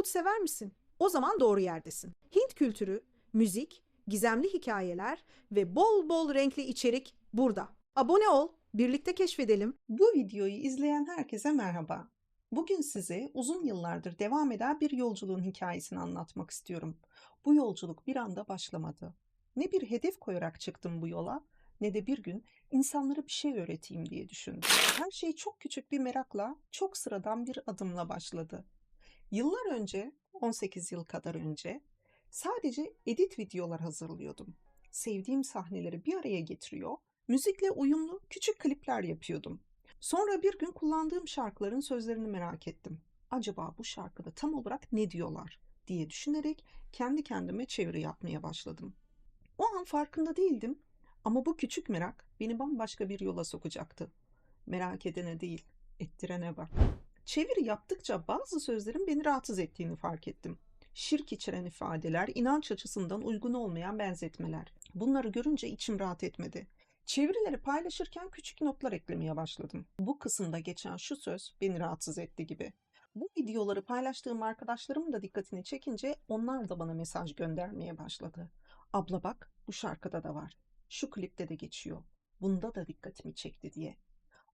Bollywood sever misin? O zaman doğru yerdesin. Hint kültürü, müzik, gizemli hikayeler ve bol bol renkli içerik burada. Abone ol, birlikte keşfedelim. Bu videoyu izleyen herkese merhaba. Bugün size uzun yıllardır devam eden bir yolculuğun hikayesini anlatmak istiyorum. Bu yolculuk bir anda başlamadı. Ne bir hedef koyarak çıktım bu yola ne de bir gün insanlara bir şey öğreteyim diye düşündüm. Her şey çok küçük bir merakla, çok sıradan bir adımla başladı. Yıllar önce, 18 yıl kadar önce sadece edit videolar hazırlıyordum. Sevdiğim sahneleri bir araya getiriyor, müzikle uyumlu küçük klipler yapıyordum. Sonra bir gün kullandığım şarkıların sözlerini merak ettim. Acaba bu şarkıda tam olarak ne diyorlar diye düşünerek kendi kendime çeviri yapmaya başladım. O an farkında değildim ama bu küçük merak beni bambaşka bir yola sokacaktı. Merak edene değil, ettirene bak. Çeviri yaptıkça bazı sözlerin beni rahatsız ettiğini fark ettim. Şirk içeren ifadeler, inanç açısından uygun olmayan benzetmeler. Bunları görünce içim rahat etmedi. Çevirileri paylaşırken küçük notlar eklemeye başladım. Bu kısımda geçen şu söz beni rahatsız etti gibi. Bu videoları paylaştığım arkadaşlarımın da dikkatini çekince onlar da bana mesaj göndermeye başladı. Abla bak bu şarkıda da var. Şu klipte de geçiyor. Bunda da dikkatimi çekti diye.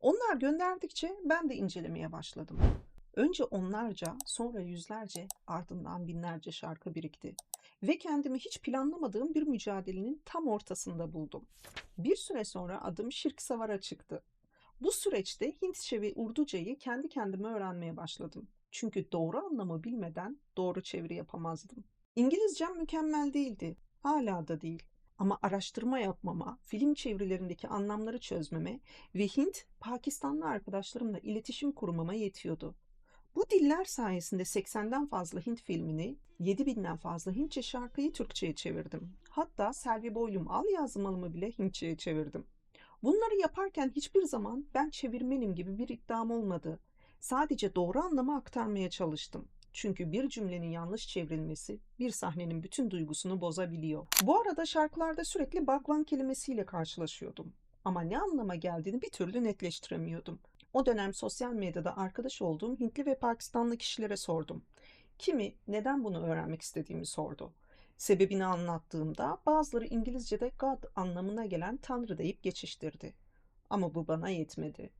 Onlar gönderdikçe ben de incelemeye başladım. Önce onlarca, sonra yüzlerce, ardından binlerce şarkı birikti. Ve kendimi hiç planlamadığım bir mücadelenin tam ortasında buldum. Bir süre sonra adım Şirk Savar'a çıktı. Bu süreçte Hintçe ve Urduce'yi kendi kendime öğrenmeye başladım. Çünkü doğru anlamı bilmeden doğru çeviri yapamazdım. İngilizcem mükemmel değildi. Hala da değil. Ama araştırma yapmama, film çevirilerindeki anlamları çözmeme ve Hint, Pakistanlı arkadaşlarımla iletişim kurmama yetiyordu. Bu diller sayesinde 80'den fazla Hint filmini, 7000'den fazla Hintçe şarkıyı Türkçe'ye çevirdim. Hatta Selvi Boylum Al yazmalımı bile Hintçe'ye çevirdim. Bunları yaparken hiçbir zaman ben çevirmenim gibi bir iddiam olmadı. Sadece doğru anlamı aktarmaya çalıştım. Çünkü bir cümlenin yanlış çevrilmesi bir sahnenin bütün duygusunu bozabiliyor. Bu arada şarkılarda sürekli Bhagwan kelimesiyle karşılaşıyordum. Ama ne anlama geldiğini bir türlü netleştiremiyordum. O dönem sosyal medyada arkadaş olduğum Hintli ve Pakistanlı kişilere sordum. Kimi neden bunu öğrenmek istediğimi sordu. Sebebini anlattığımda bazıları İngilizce'de God anlamına gelen Tanrı deyip geçiştirdi. Ama bu bana yetmedi.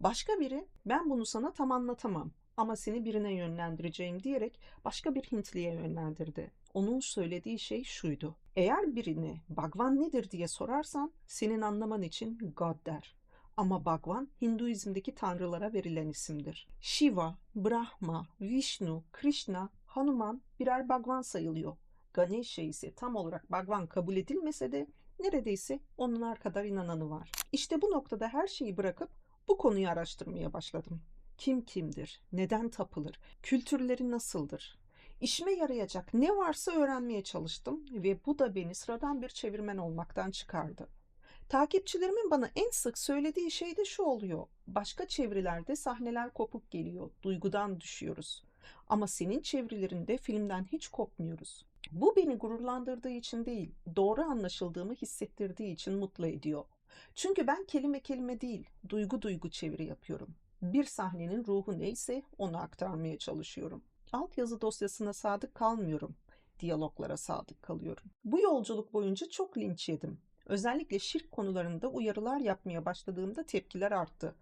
Başka biri ben bunu sana tam anlatamam ama seni birine yönlendireceğim diyerek başka bir Hintliye yönlendirdi. Onun söylediği şey şuydu. Eğer birine Bhagwan nedir diye sorarsan senin anlaman için God der. Ama Bhagwan Hinduizm'deki tanrılara verilen isimdir. Shiva, Brahma, Vishnu, Krishna, Hanuman birer Bhagwan sayılıyor. Ganesha ise tam olarak Bhagwan kabul edilmese de neredeyse onlar kadar inananı var. İşte bu noktada her şeyi bırakıp bu konuyu araştırmaya başladım. Kim kimdir? Neden tapılır? Kültürleri nasıldır? İşime yarayacak ne varsa öğrenmeye çalıştım ve bu da beni sıradan bir çevirmen olmaktan çıkardı. Takipçilerimin bana en sık söylediği şey de şu oluyor. Başka çevirilerde sahneler kopuk geliyor, duygudan düşüyoruz. Ama senin çevirilerinde filmden hiç kopmuyoruz. Bu beni gururlandırdığı için değil, doğru anlaşıldığımı hissettirdiği için mutlu ediyor. Çünkü ben kelime kelime değil, duygu duygu çeviri yapıyorum. Bir sahnenin ruhu neyse onu aktarmaya çalışıyorum. Altyazı dosyasına sadık kalmıyorum. Diyaloglara sadık kalıyorum. Bu yolculuk boyunca çok linç yedim. Özellikle şirk konularında uyarılar yapmaya başladığımda tepkiler arttı.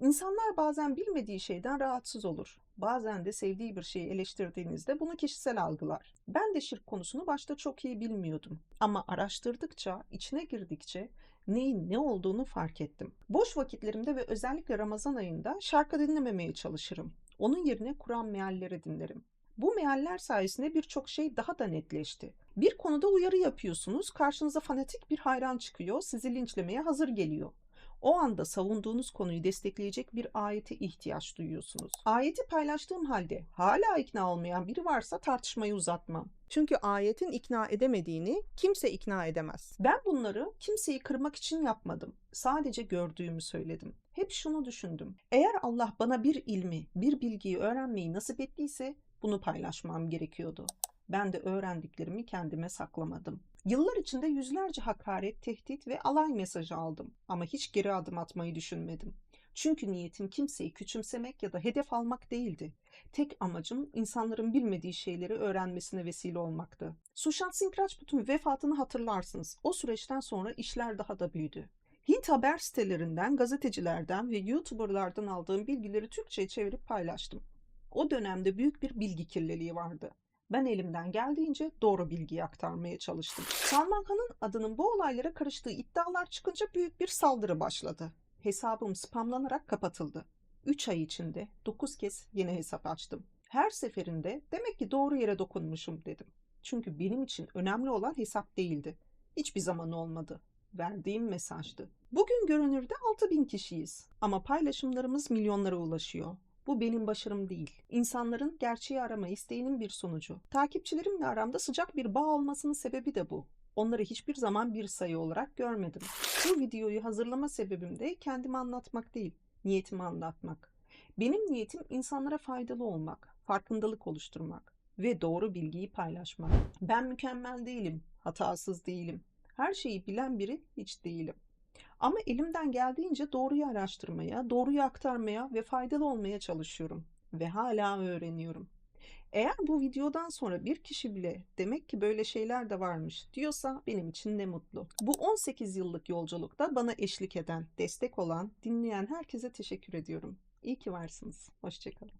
İnsanlar bazen bilmediği şeyden rahatsız olur. Bazen de sevdiği bir şeyi eleştirdiğinizde bunu kişisel algılar. Ben de şirk konusunu başta çok iyi bilmiyordum. Ama araştırdıkça, içine girdikçe neyin ne olduğunu fark ettim. Boş vakitlerimde ve özellikle Ramazan ayında şarkı dinlememeye çalışırım. Onun yerine Kur'an mealleri dinlerim. Bu mealler sayesinde birçok şey daha da netleşti. Bir konuda uyarı yapıyorsunuz, karşınıza fanatik bir hayran çıkıyor, sizi linçlemeye hazır geliyor. O anda savunduğunuz konuyu destekleyecek bir ayete ihtiyaç duyuyorsunuz. Ayeti paylaştığım halde hala ikna olmayan biri varsa tartışmayı uzatmam. Çünkü ayetin ikna edemediğini kimse ikna edemez. Ben bunları kimseyi kırmak için yapmadım. Sadece gördüğümü söyledim. Hep şunu düşündüm. Eğer Allah bana bir ilmi, bir bilgiyi öğrenmeyi nasip ettiyse bunu paylaşmam gerekiyordu. Ben de öğrendiklerimi kendime saklamadım. Yıllar içinde yüzlerce hakaret, tehdit ve alay mesajı aldım ama hiç geri adım atmayı düşünmedim. Çünkü niyetim kimseyi küçümsemek ya da hedef almak değildi. Tek amacım insanların bilmediği şeyleri öğrenmesine vesile olmaktı. Sushant Singh Rajput'un vefatını hatırlarsınız. O süreçten sonra işler daha da büyüdü. Hint haber sitelerinden, gazetecilerden ve YouTuber'lardan aldığım bilgileri Türkçe'ye çevirip paylaştım. O dönemde büyük bir bilgi kirliliği vardı. Ben elimden geldiğince doğru bilgiyi aktarmaya çalıştım. Salman Khan'ın adının bu olaylara karıştığı iddialar çıkınca büyük bir saldırı başladı. Hesabım spamlanarak kapatıldı. 3 ay içinde 9 kez yeni hesap açtım. Her seferinde demek ki doğru yere dokunmuşum dedim. Çünkü benim için önemli olan hesap değildi. Hiçbir zaman olmadı. Verdiğim mesajdı. Bugün görünürde 6000 kişiyiz ama paylaşımlarımız milyonlara ulaşıyor. Bu benim başarım değil. İnsanların gerçeği arama isteğinin bir sonucu. Takipçilerimle aramda sıcak bir bağ olmasının sebebi de bu. Onları hiçbir zaman bir sayı olarak görmedim. Bu videoyu hazırlama sebebim de kendimi anlatmak değil, niyetimi anlatmak. Benim niyetim insanlara faydalı olmak, farkındalık oluşturmak ve doğru bilgiyi paylaşmak. Ben mükemmel değilim, hatasız değilim. Her şeyi bilen biri hiç değilim. Ama elimden geldiğince doğruyu araştırmaya, doğruyu aktarmaya ve faydalı olmaya çalışıyorum ve hala öğreniyorum. Eğer bu videodan sonra bir kişi bile demek ki böyle şeyler de varmış diyorsa benim için ne mutlu. Bu 18 yıllık yolculukta bana eşlik eden, destek olan, dinleyen herkese teşekkür ediyorum. İyi ki varsınız. Hoşçakalın.